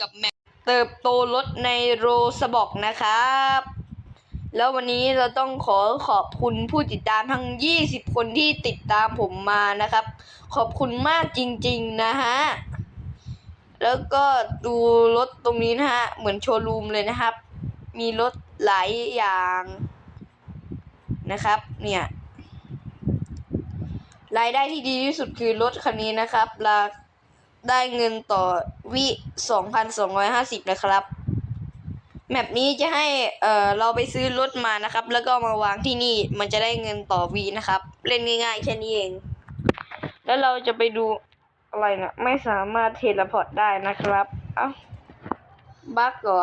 กับแมปเติบโตรถในโรสบอกนะครับ แล้ววันนี้เราต้องขอขอบคุณผู้ติดตามทั้ง 20 คนที่ติดตามผมมานะครับ ขอบคุณมากจริงๆนะฮะ แล้วก็ดูรถตรงนี้นะฮะ เหมือนโชว์รูมเลยนะครับ มีรถหลายอย่างนะครับ เนี่ยรายได้ที่ดีที่สุดคือรถคันนี้นะครับรา ได้เงินต่อวิ2,250 นะครับ แมปนี้จะให้เอ่อเราไปซื้อรถมานะครับ แล้วก็มาวางที่นี่มันจะได้เงินต่อวีนะครับ เล่นง่ายๆแค่นี้เอง แล้วเราจะไปดูอะไรนะไม่สามารถเทเลพอร์ตได้นะครับ เอ้าบั๊กเหรอ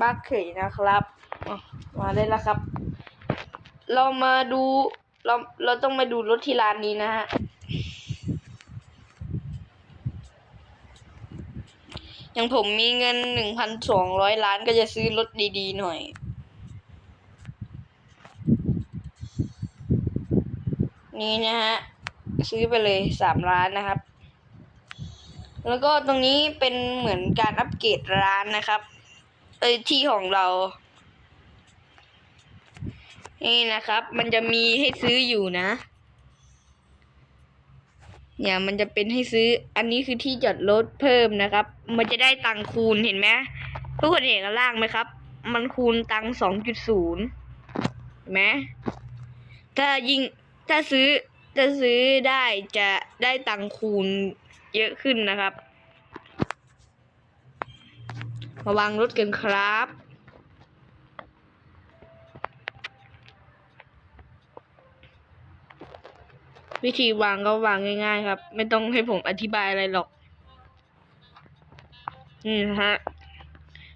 บั๊กเขยนะครับมาได้แล้วครับ เรามาดูเราเราต้องมาดูรถที่ร้านนี้นะฮะ อย่างผมมีเงินหนึ่งพันสองร้อยล้านก็จะซื้อรถดีๆหน่อย นี่นะฮะ ซื้อไปเลยสามล้านนะครับ แล้วก็ตรงนี้เป็นเหมือนการอัปเกรดร้านนะครับ เอ้ยที่ของเรา นี่นะครับ มันจะมีให้ซื้ออยู่นะ เนี่ยมันจะเป็นให้ซื้ออันนี้คือที่จอดรถเพิ่มนะครับ มันจะได้ตังคูณเห็นไหมทุกคนเห็นข้างล่างไหมครับ มันคูณตังสองจุดศูนย์เห็นไหมถ้ายิ่งถ้าซื้อถ้าซื้อได้จะได้ตังค์คูณเยอะขึ้นนะครับมาวางรถกันครับ วิธีวางก็วางง่าย ๆ ครับ ไม่ต้องให้ผมอธิบายอะไรหรอก นี่นะฮะ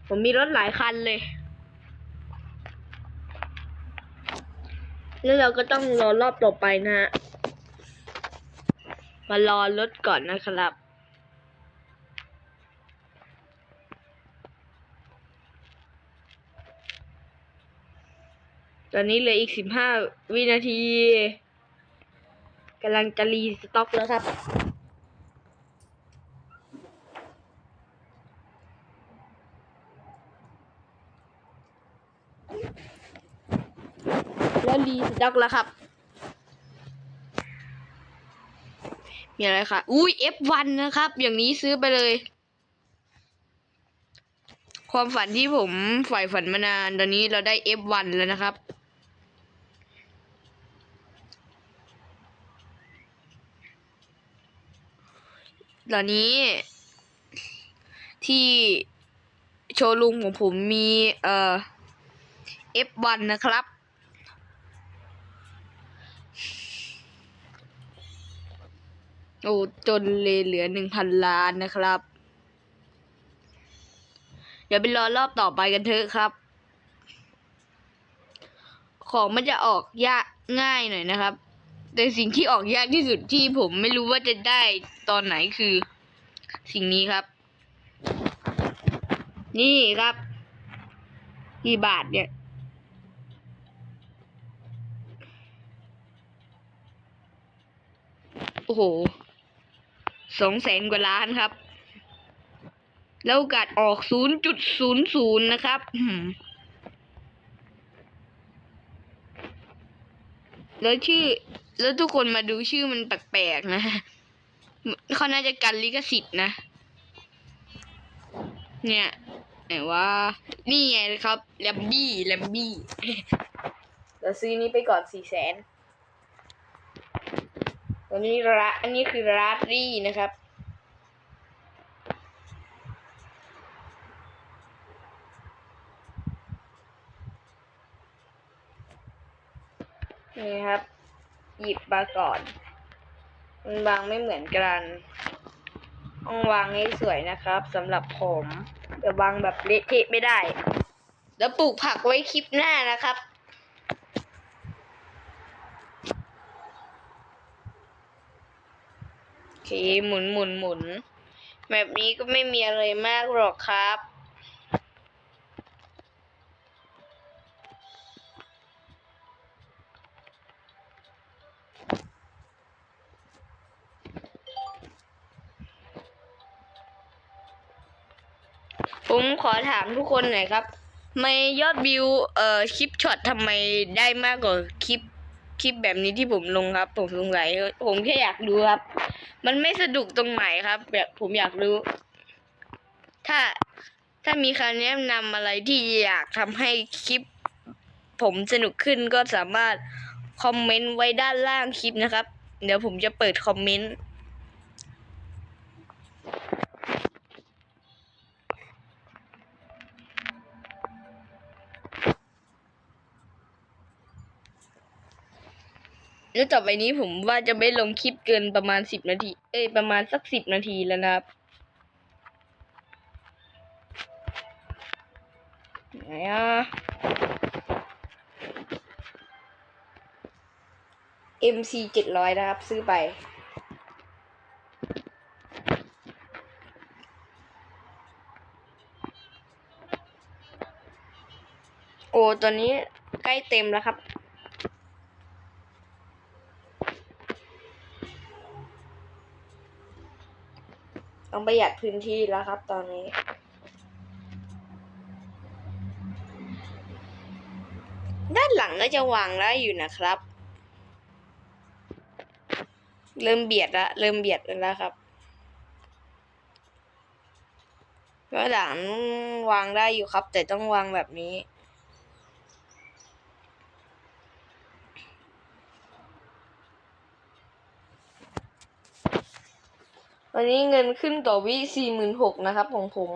ผมมีรถหลายคันเลย แล้วเราก็ต้องรอรอบต่อไปนะฮะ มารอรถก่อนนะครับตอนนี้เหลืออีกสิบห้าวินาที กำลังจะรีสต็อกแล้วครับ แล้วรีสต็อกแล้วครับ มีอะไรคะอุ้ย F1 นะครับ อย่างนี้ซื้อไปเลย ความฝันที่ผมฝ่ายฝันมานาน ตอนนี้เราได้ F1 แล้วนะครับ ตอนนี้ ที่โชว์รูมของผมมีเอ่อ F1 นะครับ โอ้ จนเลยเหลือหนึ่งพันล้านนะครับ เดี๋ยวไปรอรอบต่อไปกันเถอะครับ ของมันจะออกยากง่ายหน่อยนะครับ แต่สิ่งที่ออกยากที่สุดที่ผมไม่รู้ว่าจะได้ตอนไหนคือ สิ่งนี้ครับ นี่ครับ กี่บาทเนี่ยโอ้โหสองแสนกว่าล้านครับ แล้วโอกาสออกศูนย์จุดศูนย์ศูนย์นะครับแล้วชื่อ แล้วทุกคนมาดูชื่อมันแปลกๆนะเขาน่าจะกันลิขสิทธิ์นะ เนี่ยไหนว่า นี่ไงครับแลมบี้แลมบี้เราซื้อนี้ไปก่อนสี่แสนตัวนี้ระอันนี้คือราดรี่นะครับนี่ครับ หยิบมาก่อน มันวางไม่เหมือนกันต้องวางให้สวยนะครับสำหรับผมแต่วางแบบเละเทะไม่ได้ แล้วปลูกผักไว้คลิปหน้านะครับโอเคหมุนหมุนหมุนแบบนี้ก็ไม่มีอะไรมากหรอกครับ ผมขอถามทุกคนหน่อยครับไม่ยอดวิวเอ่อคลิปช็อตทำไมได้มากกว่าคลิปคลิปแบบนี้ที่ผมลงครับ ผมสงสัยผมแค่อยากรู้ครับ มันไม่สนุกตรงไหนครับแบบผมอยากรู้ ถ้าถ้ามีคำแนะนำอะไรที่อยากทำให้คลิป ผมสนุกขึ้นก็สามารถคอมเมนต์ไว้ด้านล่างคลิปนะครับ เดี๋ยวผมจะเปิดคอมเมนต์ แล้วต่อไปนี้ผมว่าจะไม่ลงคลิปเกินประมาณสิบนาที เอ้ยประมาณสักสิบนาทีแล้วนะครับไหนอะ MC เจ็ดร้อยนะครับ ซื้อไป โอ้ตอนนี้ใกล้เต็มแล้วครับ ต้องประหยัดพื้นที่แล้วครับตอนนี้ ด้านหลังก็จะวางได้อยู่นะครับ เริ่มเบียดละเริ่มเบียดแล้วครับด้านหลังวางได้อยู่ครับ แต่ต้องวางแบบนี้ วันนี้เงินขึ้นต่อวิสี่หมื่นหกนะครับของผม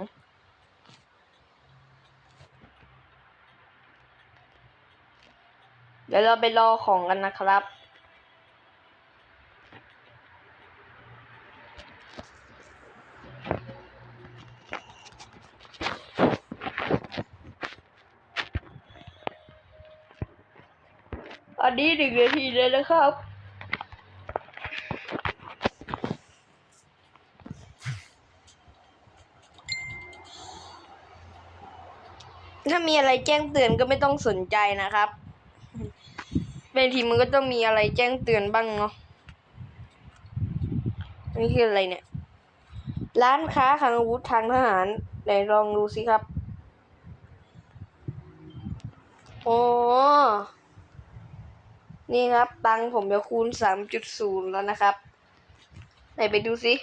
เดี๋ยวเราไปรอของกันนะครับอันนี้หนึ่งนาทีเลยนะครับ ถ้ามีอะไรแจ้งเตือนก็ไม่ต้องสนใจนะครับบางทีมันก็ต้องมีอะไรแจ้งเตือนบ้างเนาะนี่คืออะไรเนี่ย ร้านค้าคลังอาวุธทางทหารไหนลองดูสิครับ โอ้นี่ครับ ตังผมจะคูณสามจุดศูนย์แล้วนะครับไหนไปดูสิ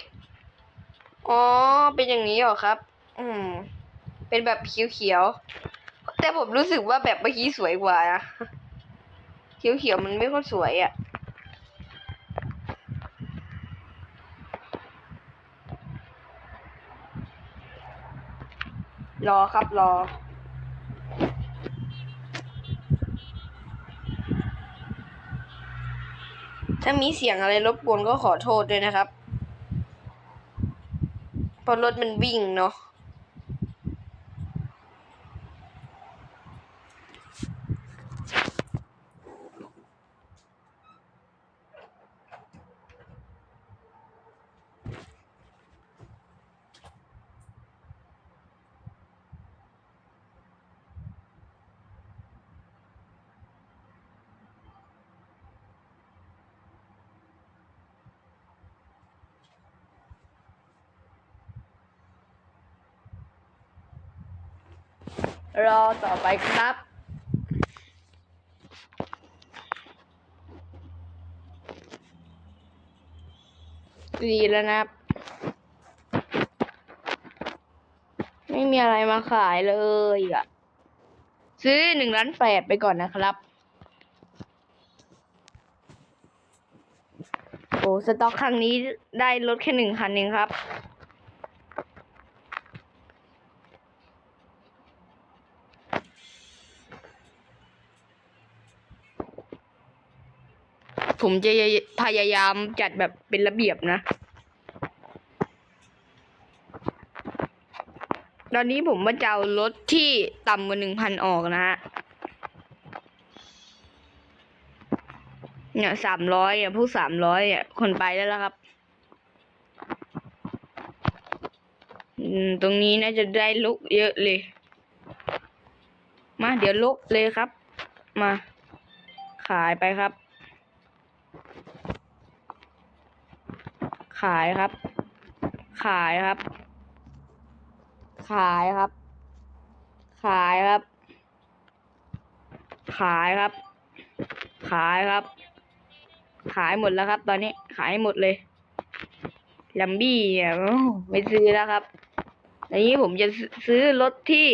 อ๋อ เป็นอย่างนี้เหรอครับ อืม เป็นแบบเขียวๆ แต่ผมรู้สึกว่าแบบเมื่อกี้สวยกว่านะเขียวๆมันไม่ค่อยสวยอะ่ะรอครับรอ ถ้ามีเสียงอะไรรบกวนก็ขอโทษด้วยนะครับเพราะรถมันวิ่งเนาะ รอต่อไปครับ ดีแล้วนะครับ ไม่มีอะไรมาขายเลยอะ ซื้อหนึ่งล้านแปดไปก่อนนะครับ โอ้ สต็อกครั้งนี้ได้รถแค่หนึ่งคันเองครับ ผมจะพยายามจัดแบบเป็นระเบียบนะ ตอนนี้ผมมาจะเอารถที่ต่ำกว่าหนึ่งพันออกนะฮะ เนี่ยสามร้อยอะผู้สามร้อยอะคนไปแล้วละครับ ตรงนี้น่าจะได้ลุกเยอะเลย มาเดี๋ยวลุกเลยครับ มา ขายไปครับ ขายครับ ขายครับ ขายครับ ขายครับ ขายครับ ขายครับ ขายหมดแล้วครับ ตอนนี้ขายหมดเลยลัมบี้อะโอ้ไม่ซื้อแล้วครับอันนี้ผมจะซื้อรถที่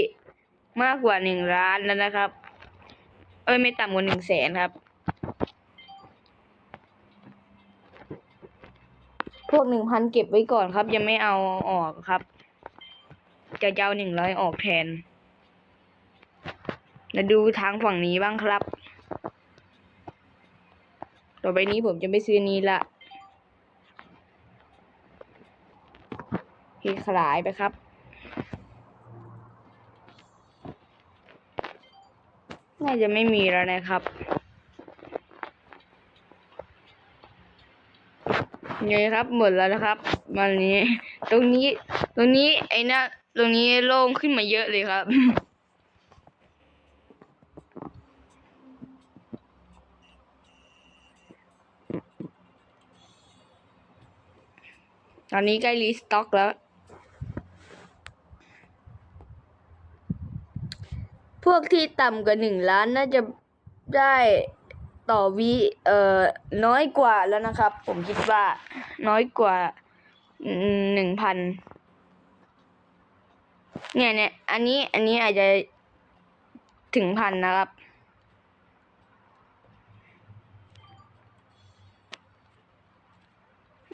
มากกว่าหนึ่งล้านแล้วนะครับ เอ้ยไม่ต่ำกว่าหนึ่งแสนครับ พวกหนึ่งพันเก็บไว้ก่อนครับ ยังไม่เอาออกครับ จะจะเอาหนึ่งร้อยออกแทนมาดูทางฝั่งนี้บ้างครับ ต่อไปนี้ผมจะไม่ซื้อนี้ละเฮขลายไปครับ น่าจะไม่มีแล้วนะครับ นี่ครับหมดแล้วนะครับวันนี้ ตรงนี้ ตรงนี้ไอ้นะตรงนี้โล่งขึ้นมาเยอะเลยครับตอนนี้ใกล้รีสต็อกแล้ว พวกที่ต่ำกว่าหนึ่งล้านน่าจะได้ ต่อวิเอ่อน้อยกว่าแล้วนะครับ ผมคิดว่าน้อยกว่าหนึ่งพันเนี่ยเนี่ยอันนี้อันนี้อาจจะถึงพันนะครับ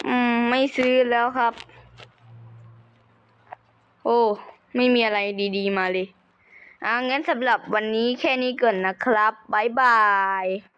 อืม ไม่ซื้อแล้วครับ โอ้ ไม่มีอะไรดีๆ มาเลยอ่างั้นสำหรับวันนี้แค่นี้ก่อนนะครับ บ๊ายบาย